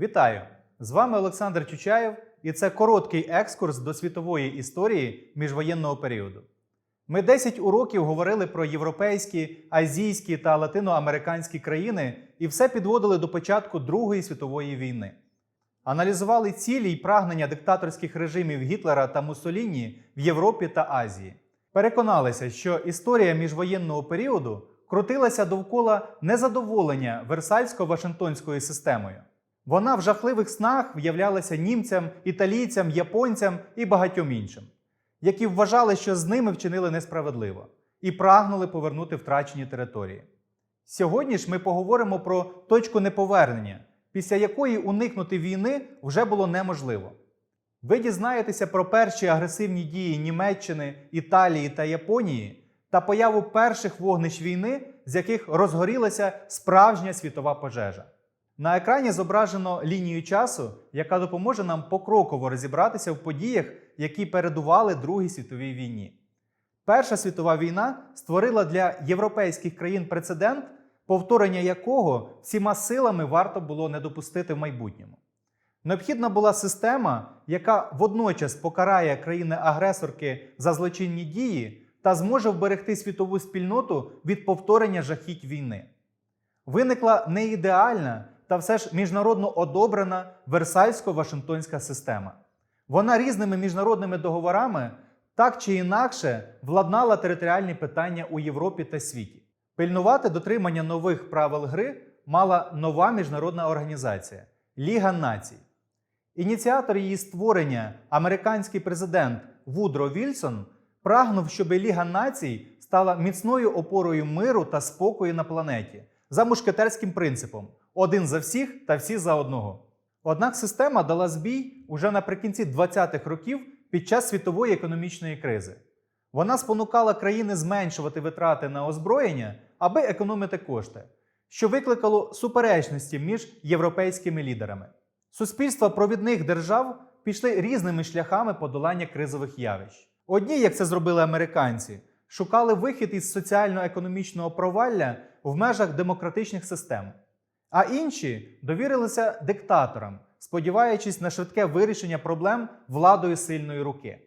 Вітаю! З вами Олександр Чучаєв, і це короткий екскурс до світової історії міжвоєнного періоду. Ми 10 уроків говорили про європейські, азійські та латиноамериканські країни і все підводили до початку Другої світової війни. Аналізували цілі й прагнення диктаторських режимів Гітлера та Муссоліні в Європі та Азії. Переконалися, що історія міжвоєнного періоду крутилася довкола незадоволення Версальсько-Вашингтонською системою. Вона в жахливих снах в'являлася німцям, італійцям, японцям і багатьом іншим, які вважали, що з ними вчинили несправедливо і прагнули повернути втрачені території. Сьогодні ж ми поговоримо про точку неповернення, після якої уникнути війни вже було неможливо. Ви дізнаєтеся про перші агресивні дії Німеччини, Італії та Японії та появу перших вогнищ війни, з яких розгорілася справжня світова пожежа. На екрані зображено лінію часу, яка допоможе нам покроково розібратися в подіях, які передували Другій світовій війні. Перша світова війна створила для європейських країн прецедент, повторення якого всіма силами варто було не допустити в майбутньому. Необхідна була система, яка водночас покарає країни-агресорки за злочинні дії та зможе вберегти світову спільноту від повторення жахіть війни. Виникла не ідеальна та все ж міжнародно одобрена Версальсько-Вашингтонська система. Вона різними міжнародними договорами так чи інакше владнала територіальні питання у Європі та світі. Пильнувати дотримання нових правил гри мала нова міжнародна організація Ліга націй. Ініціатор її створення, американський президент Вудро Вільсон, прагнув, щоб Ліга націй стала міцною опорою миру та спокою на планеті за мушкетерським принципом один за всіх та всі за одного. Однак система дала збій уже наприкінці 20-х років під час світової економічної кризи. Вона спонукала країни зменшувати витрати на озброєння, аби економити кошти, що викликало суперечності між європейськими лідерами. Суспільства провідних держав пішли різними шляхами подолання кризових явищ. Одні, як це зробили американці, шукали вихід із соціально-економічного провалля в межах демократичних систем, а інші довірилися диктаторам, сподіваючись на швидке вирішення проблем владою сильної руки.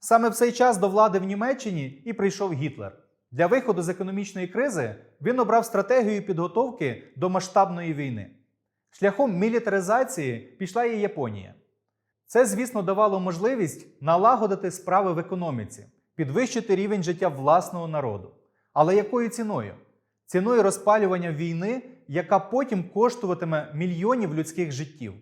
Саме в цей час до влади в Німеччині і прийшов Гітлер. Для виходу з економічної кризи він обрав стратегію підготовки до масштабної війни. Шляхом мілітаризації пішла і Японія. Це, звісно, давало можливість налагодити справи в економіці, підвищити рівень життя власного народу. Але якою ціною? Ціною розпалювання війни, яка потім коштуватиме мільйонів людських життів.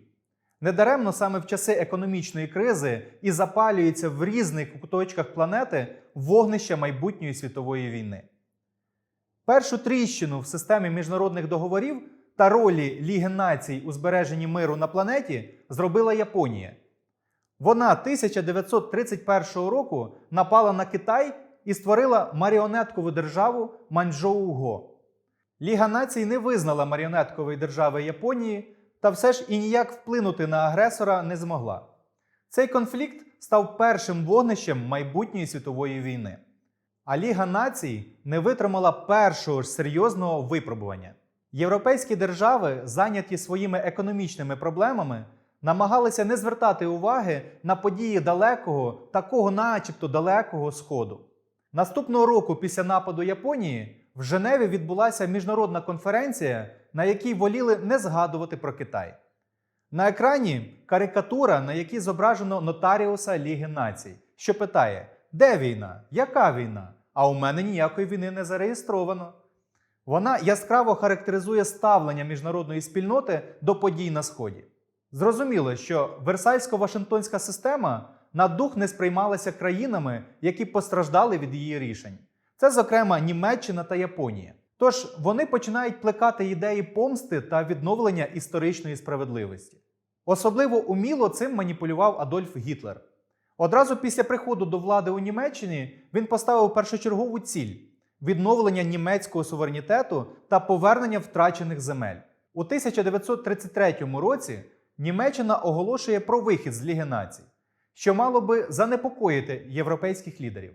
Недаремно саме в часи економічної кризи і запалюється в різних куточках планети вогнище майбутньої світової війни. Першу тріщину в системі міжнародних договорів та ролі Ліги націй у збереженні миру на планеті зробила Японія. Вона 1931 року напала на Китай і створила маріонеткову державу Маньчжоу-Го. Ліга націй не визнала маріонеткової держави Японії та все ж і ніяк вплинути на агресора не змогла. Цей конфлікт став першим вогнищем майбутньої світової війни. А Ліга націй не витримала першого ж серйозного випробування. Європейські держави, зайняті своїми економічними проблемами, намагалися не звертати уваги на події далекого, такого начебто далекого Сходу. Наступного року, після нападу Японії, в Женеві відбулася міжнародна конференція, на якій воліли не згадувати про Китай. На екрані карикатура, на якій зображено нотаріуса Ліги націй, що питає: де війна? Яка війна? А у мене ніякої війни не зареєстровано. Вона яскраво характеризує ставлення міжнародної спільноти до подій на Сході. Зрозуміло, що Версальсько-Вашингтонська система на дух не сприймалася країнами, які постраждали від її рішень. Це, зокрема, Німеччина та Японія. Тож вони починають плекати ідеї помсти та відновлення історичної справедливості. Особливо уміло цим маніпулював Адольф Гітлер. Одразу після приходу до влади у Німеччині він поставив першочергову ціль відновлення німецького суверенітету та повернення втрачених земель. У 1933 році Німеччина оголошує про вихід з Ліги націй, що мало би занепокоїти європейських лідерів.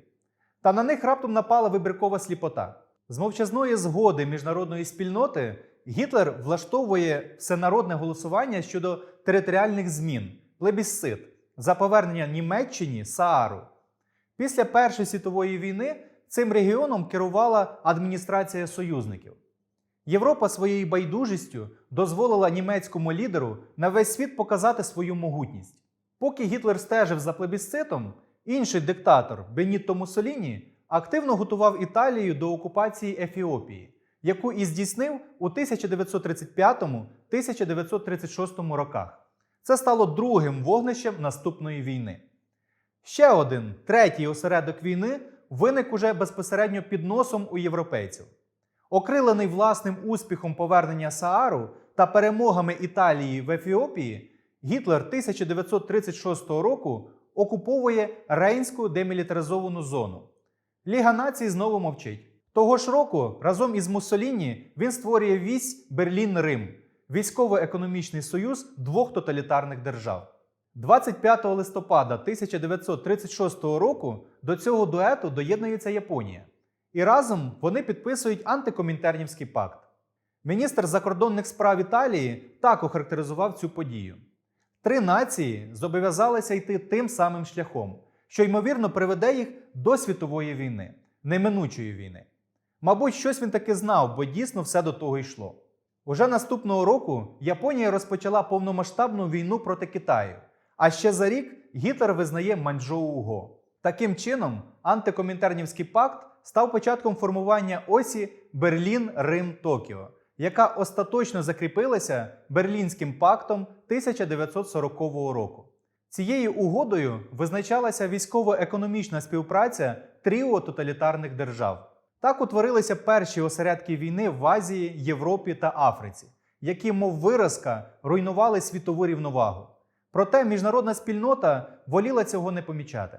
Та на них раптом напала вибіркова сліпота. З мовчазної згоди міжнародної спільноти Гітлер влаштовує всенародне голосування щодо територіальних змін, плебісцит за повернення Німеччині Саару. Після Першої світової війни цим регіоном керувала адміністрація союзників. Європа своєю байдужістю дозволила німецькому лідеру на весь світ показати свою могутність. Поки Гітлер стежив за плебісцитом, інший диктатор Бенітто Муссоліні активно готував Італію до окупації Ефіопії, яку і здійснив у 1935-1936 роках. Це стало другим вогнищем наступної війни. Ще один третій осередок війни виник уже безпосередньо під носом у європейців. Окрилений власним успіхом повернення Саару та перемогами Італії в Ефіопії, Гітлер 1936 року окуповує Рейнську демілітаризовану зону. Ліга націй знову мовчить. Того ж року разом із Муссоліні він створює вісь Берлін-Рим військово-економічний союз двох тоталітарних держав. 25 листопада 1936 року до цього дуету доєднується Японія. І разом вони підписують антикомінтернівський пакт. Міністр закордонних справ Італії так охарактеризував цю подію. Три нації зобов'язалися йти тим самим шляхом, що ймовірно приведе їх до світової війни, неминучої війни. Мабуть, щось він таки знав, бо дійсно все до того йшло. Уже наступного року Японія розпочала повномасштабну війну проти Китаю, а ще за рік Гітлер визнає Маньчжоу-Го. Таким чином, антикомінтернівський пакт став початком формування осі Берлін-Рим-Токіо, яка остаточно закріпилася Берлінським пактом 1940 року. Цією угодою визначалася військово-економічна співпраця тріо тоталітарних держав. Так утворилися перші осередки війни в Азії, Європі та Африці, які, мов виразка, руйнували світову рівновагу. Проте міжнародна спільнота воліла цього не помічати.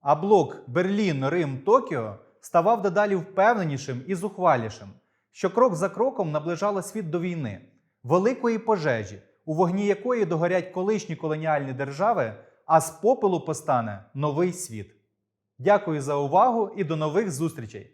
А блок Берлін, Рим, Токіо ставав дедалі впевненішим і зухвалішим, що крок за кроком наближала світ до війни, великої пожежі, у вогні якої догорять колишні колоніальні держави, а з попелу постане новий світ. Дякую за увагу і до нових зустрічей!